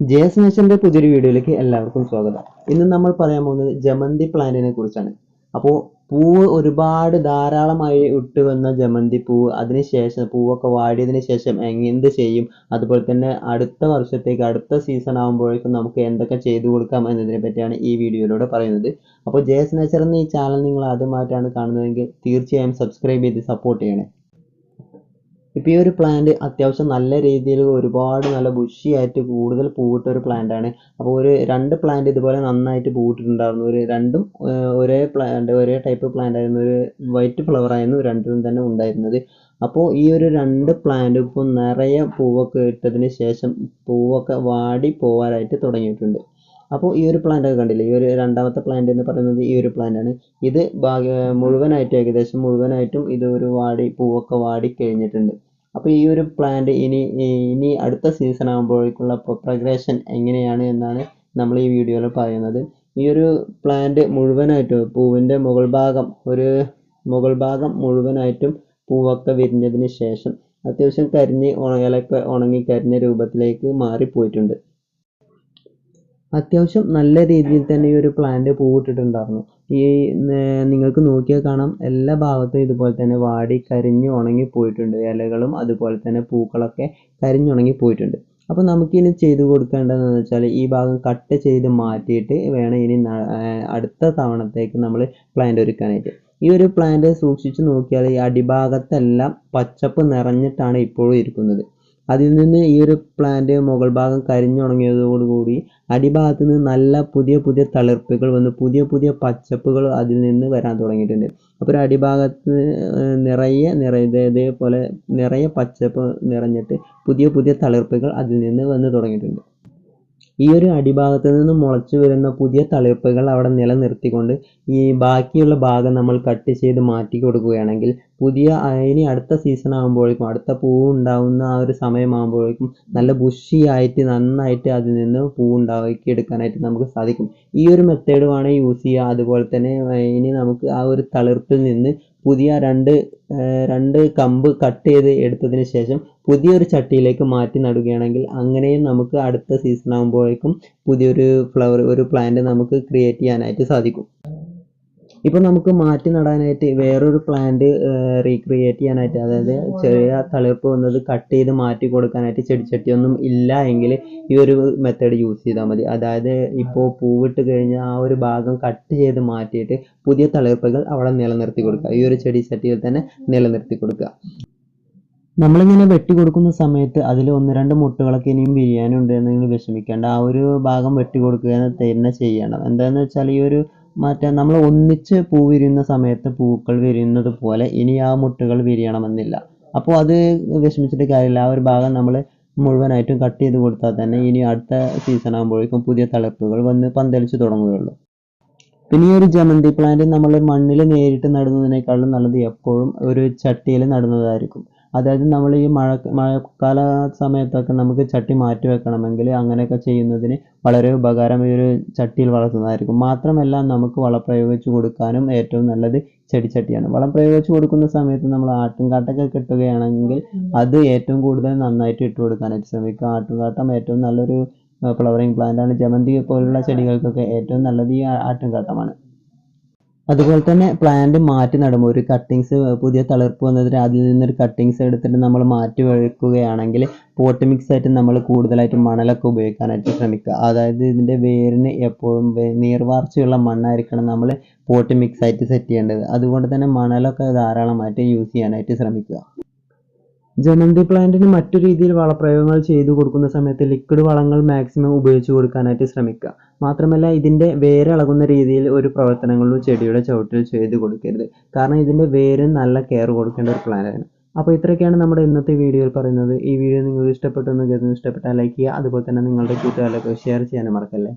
J S നേഷന്റെ പുതിയൊരു വീഡിയോയിലേക്ക് എല്ലാവർക്കും സ്വാഗതം. ഇന്ന് നമ്മൾ പറയാൻ പോകുന്നത് ജമന്തി പ്ലാന്റിനെ കുറിച്ചാണ്. അപ്പോൾ പൂവ് ഒരുപാട് ധാരാളമായി ഇട്ട് വന്ന ജമന്തി പൂവ് അതിനുശേഷം പൂവൊക്കെ വാടിയതിന് ശേഷം എന്ത് ചെയ്യും? അതുപോലെ തന്നെ അടുത്ത വർഷത്തേക്ക് അടുത്ത സീസൺ ആകുമ്പോഴേക്കും നമുക്ക് എന്തൊക്കെ ചെയ്തു കൊടുക്കാം എന്നതിനെ പറ്റിയാണ് ഈ വീഡിയോയിലൂടെ പറയുന്നത്. അപ്പോൾ ജെ എസ് നേച്ചർ എന്ന ഈ ചാനൽ നിങ്ങൾ ആദ്യമായിട്ടാണ് കാണുന്നതെങ്കിൽ തീർച്ചയായും സബ്സ്ക്രൈബ് ചെയ്ത് സപ്പോർട്ട് ചെയ്യണേ. ഇപ്പോൾ ഈ ഒരു പ്ലാന്റ് അത്യാവശ്യം നല്ല രീതിയിൽ ഒരുപാട് നല്ല ബുഷിയായിട്ട് കൂടുതൽ പൂവിട്ട ഒരു പ്ലാന്റ് ആണ്. അപ്പോൾ ഒരു രണ്ട് പ്ലാന്റ് ഇതുപോലെ നന്നായിട്ട് പൂവിട്ടിട്ടുണ്ടായിരുന്നു. ഒരു രണ്ടും ഒരേ പ്ലാന്റ് ഒരേ ടൈപ്പ് പ്ലാന്റ് ആയിരുന്നു. ഒരു വൈറ്റ് ഫ്ലവർ ആയിരുന്നു രണ്ടിലും തന്നെ ഉണ്ടായിരുന്നത്. അപ്പോൾ ഈ ഒരു രണ്ട് പ്ലാന്റ് ഇപ്പോൾ നിറയെ പൂവൊക്കെ ഇട്ടതിന് ശേഷം പൂവൊക്കെ വാടി പോവാനായിട്ട് തുടങ്ങിയിട്ടുണ്ട്. അപ്പോൾ ഈ ഒരു പ്ലാന്റ് ഒക്കെ കണ്ടില്ലേ? ഈ ഒരു രണ്ടാമത്തെ പ്ലാന്റ് എന്ന് പറയുന്നത് ഈ ഒരു പ്ലാന്റ് ആണ്. ഇത് ഭാഗ മുഴുവനായിട്ട് ഏകദേശം മുഴുവനായിട്ടും ഇത് ഒരു വാടി പൂവൊക്കെ വാടി കഴിഞ്ഞിട്ടുണ്ട്. അപ്പോൾ ഈ ഒരു പ്ലാന്റ് ഇനി ഇനി അടുത്ത സീസൺ ആകുമ്പോഴേക്കുള്ള പ്രൊഗ്രഷൻ എങ്ങനെയാണ് എന്നാണ് നമ്മൾ ഈ വീഡിയോയിൽ പറയുന്നത്. ഈ ഒരു പ്ലാന്റ് മുഴുവനായിട്ടും പൂവിന്റെ മുകൾ ഭാഗം ഒരു മുകൾ ഭാഗം മുഴുവനായിട്ടും പൂവൊക്കെ വിരിഞ്ഞതിന് ശേഷം അത്യാവശ്യം കരിഞ്ഞ് ഇലയൊക്കെ ഉണങ്ങി കരിഞ്ഞ രൂപത്തിലേക്ക് മാറിപ്പോയിട്ടുണ്ട്. അത്യാവശ്യം നല്ല രീതിയിൽ തന്നെ ഈ ഒരു പ്ലാന്റ് പൂവിട്ടിട്ടുണ്ടായിരുന്നു. ഈ നിങ്ങൾക്ക് നോക്കിയാൽ കാണാം. എല്ലാ ഭാഗത്തും ഇതുപോലെ തന്നെ വാടി കരിഞ്ഞു ഉണങ്ങി പോയിട്ടുണ്ട്. ഇലകളും അതുപോലെ തന്നെ പൂക്കളൊക്കെ കരിഞ്ഞുണങ്ങി പോയിട്ടുണ്ട്. അപ്പോൾ നമുക്കിനി ചെയ്തു കൊടുക്കേണ്ടതെന്ന് വെച്ചാൽ ഈ ഭാഗം കട്ട് ചെയ്ത് മാറ്റിയിട്ട് വേണം ഇനി അടുത്ത തവണത്തേക്ക് നമ്മൾ പ്ലാന്റ് ഒരുക്കാനായിട്ട്. ഈ ഒരു പ്ലാന്റ് സൂക്ഷിച്ചു നോക്കിയാൽ ഈ അടിഭാഗത്തെല്ലാം പച്ചപ്പ് നിറഞ്ഞിട്ടാണ് ഇപ്പോഴും ഇരിക്കുന്നത്. അതിൽ നിന്ന് ഈ ഒരു പ്ലാന്റ് മുകൾ ഭാഗം കരിഞ്ഞുണങ്ങിയതോടുകൂടി അടിഭാഗത്ത് നിന്ന് നല്ല പുതിയ പുതിയ തളിർപ്പുകൾ വന്ന് പുതിയ പുതിയ പച്ചപ്പുകൾ അതിൽ നിന്ന് വരാൻ തുടങ്ങിയിട്ടുണ്ട്. അപ്പോൾ ഒരു അടിഭാഗത്ത് നിറയെ നിറയെ ഇതേ- ഇതേപോലെ നിറയെ പച്ചപ്പ് നിറഞ്ഞിട്ട് പുതിയ പുതിയ തളിർപ്പുകൾ അതിൽ നിന്ന് വന്ന് തുടങ്ങിയിട്ടുണ്ട്. ഈ ഒരു അടിഭാഗത്ത് നിന്ന് മുളച്ചു വരുന്ന പുതിയ തളിർപ്പുകൾ അവിടെ നിലനിർത്തിക്കൊണ്ട് ഈ ബാക്കിയുള്ള ഭാഗം നമ്മൾ കട്ട് ചെയ്ത് മാറ്റി കൊടുക്കുകയാണെങ്കിൽ പുതിയ ഇനി അടുത്ത സീസൺ ആകുമ്പോഴേക്കും അടുത്ത പൂവ് ഉണ്ടാവുന്ന ആ ഒരു സമയമാകുമ്പോഴേക്കും നല്ല ബുഷിയായിട്ട് നന്നായിട്ട് അതിൽ നിന്ന് പൂവ് ഉണ്ടാക്കി എടുക്കാനായിട്ട് നമുക്ക് സാധിക്കും. ഈ ഒരു മെത്തേഡ് വേണേൽ യൂസ് ചെയ്യുക അതുപോലെ തന്നെ ഇനി നമുക്ക് ആ ഒരു തളിർപ്പിൽ നിന്ന് പുതിയ രണ്ട് രണ്ട് കമ്പ് കട്ട് ചെയ്ത് എടുത്തതിന് ശേഷം പുതിയൊരു ചട്ടിയിലേക്ക് മാറ്റി നടുകയാണെങ്കിൽ അങ്ങനെയും നമുക്ക് അടുത്ത സീസൺ ആകുമ്പോഴേക്കും പുതിയൊരു ഫ്ലവർ ഒരു പ്ലാന്റ് നമുക്ക് ക്രിയേറ്റ് ചെയ്യാനായിട്ട് സാധിക്കും. ഇപ്പോൾ നമുക്ക് മാറ്റി നടാനായിട്ട് വേറൊരു പ്ലാന്റ് റീക്രിയേറ്റ് ചെയ്യാനായിട്ട് അതായത് ചെറിയ തളിർപ്പ് വന്നത് കട്ട് ചെയ്ത് മാറ്റി കൊടുക്കാനായിട്ട് ചെടിച്ചട്ടിയൊന്നും ഇല്ല എങ്കിൽ ഈ ഒരു മെത്തേഡ് യൂസ് ചെയ്താൽ മതി. അതായത് ഇപ്പോൾ പൂവിട്ട് കഴിഞ്ഞ ആ ഒരു ഭാഗം കട്ട് ചെയ്ത് മാറ്റിയിട്ട് പുതിയ തളിർപ്പുകൾ അവിടെ നിലനിർത്തി കൊടുക്കുക. ഈ ഒരു ചെടി ചട്ടിയിൽ തന്നെ നിലനിർത്തി കൊടുക്കുക. നമ്മളിങ്ങനെ വെട്ടി കൊടുക്കുന്ന സമയത്ത് അതിൽ ഒന്ന് രണ്ട് മുട്ടകളൊക്കെ ഇനിയും വിരിയാനുണ്ട് എന്ന് നിങ്ങൾ വിഷമിക്കേണ്ട. ആ ഒരു ഭാഗം വെട്ടി കൊടുക്കുക തന്നെ ചെയ്യണം. എന്താണെന്ന് വെച്ചാൽ ഈ ഒരു മറ്റേ നമ്മൾ ഒന്നിച്ച് പൂ വിരിയുന്ന സമയത്ത് പൂക്കൾ വിരിയുന്നത് പോലെ ഇനി ആ മുട്ടുകൾ വിരിയണമെന്നില്ല. അപ്പോൾ അത് വിഷമിച്ചിട്ട് കാര്യമില്ല. ആ ഒരു ഭാഗം നമ്മൾ മുഴുവനായിട്ടും കട്ട് ചെയ്ത് കൊടുത്താൽ തന്നെ ഇനി അടുത്ത സീസൺ ആകുമ്പോഴേക്കും പുതിയ തളിർപ്പുകൾ വന്ന് പന്തലിച്ച് തുടങ്ങുകയുള്ളൂ. പിന്നെ ഈ ഒരു ജമന്തി പ്ലാന്റ് നമ്മൾ മണ്ണിൽ നേരിട്ട് നടുന്നതിനേക്കാളും നല്ലത് എപ്പോഴും ഒരു ചട്ടിയിൽ നടുന്നതായിരിക്കും. അതായത് നമ്മൾ ഈ മഴ മഴക്കാല സമയത്തൊക്കെ നമുക്ക് ചട്ടി മാറ്റി വെക്കണമെങ്കിൽ അങ്ങനെയൊക്കെ ചെയ്യുന്നതിന് വളരെ ഉപകാരം ഈ ഒരു ചട്ടിയിൽ വളർത്തുന്നതായിരിക്കും. മാത്രമല്ല നമുക്ക് വളം പ്രയോഗിച്ച് കൊടുക്കാനും ഏറ്റവും നല്ലത് ചെടിച്ചട്ടിയാണ്. വളം പ്രയോഗിച്ച് കൊടുക്കുന്ന സമയത്ത് നമ്മൾ ആട്ടുംകാട്ടൊക്കെ കിട്ടുകയാണെങ്കിൽ അത് ഏറ്റവും കൂടുതൽ നന്നായിട്ട് ഇട്ട് കൊടുക്കാനായിട്ട് ശ്രമിക്കുക. ആട്ടുംകാട്ടം ഏറ്റവും നല്ലൊരു ഫ്ലവറിങ് പ്ലാന്റാണ് ആണ്. ജമന്തി പോലുള്ള ചെടികൾക്കൊക്കെ ഏറ്റവും നല്ലത് ഈ ആട്ടിൻകാട്ടമാണ് ആട്ടുംകാട്ടമാണ്. അതുപോലെ തന്നെ പ്ലാന്റ് മാറ്റി നടുമ്പോൾ ഒരു കട്ടിങ്സ് പുതിയ തളിർപ്പ് വന്നതിന് അതിൽ നിന്നൊരു കട്ടിങ്സ് എടുത്തിട്ട് നമ്മൾ മാറ്റി വെക്കുകയാണെങ്കിൽ പോട്ട് മിക്സ് ആയിട്ട് നമ്മൾ കൂടുതലായിട്ട് മണലൊക്കെ ഉപയോഗിക്കാനായിട്ട് ശ്രമിക്കുക. അതായത് ഇതിന്റെ വേരിന് എപ്പോഴും നീർവാർച്ചയുള്ള മണ്ണായിരിക്കണം നമ്മൾ പോട്ട് മിക്സ് ആയിട്ട് സെറ്റ് ചെയ്യേണ്ടത്. അതുകൊണ്ട് തന്നെ മണലൊക്കെ ധാരാളമായിട്ട് യൂസ് ചെയ്യാനായിട്ട് ശ്രമിക്കുക. ജമന്തി പ്ലാന്റിന് മറ്റു രീതിയിൽ വളപ്രയോഗങ്ങൾ ചെയ്തു കൊടുക്കുന്ന സമയത്ത് ലിക്വിഡ് വളങ്ങൾ മാക്സിമം ഉപയോഗിച്ച് കൊടുക്കാനായിട്ട് ശ്രമിക്കുക. മാത്രമല്ല ഇതിന്റെ വേര് ഇളകുന്ന രീതിയിൽ ഒരു പ്രവർത്തനങ്ങളും ചെടിയുടെ ചുവട്ടിൽ ചെയ്തു കൊടുക്കരുത്. കാരണം ഇതിന്റെ വേര് നല്ല കെയർ കൊടുക്കേണ്ട ഒരു പ്ലാന്റാണ് അപ്പോൾ ഇത്രയൊക്കെയാണ് നമ്മുടെ ഇന്നത്തെ വീഡിയോയിൽ പറയുന്നത്. ഈ വീഡിയോ നിങ്ങൾക്ക് ഇഷ്ടപ്പെട്ടു എന്ന് കരുതുന്നു. ഇഷ്ടപ്പെട്ടാൽ ലൈക്ക് ചെയ്യുക. അതുപോലെ തന്നെ നിങ്ങളുടെ കൂട്ടുകാരിലൊക്കെ ഷെയർ ചെയ്യാനും മറക്കല്ലേ?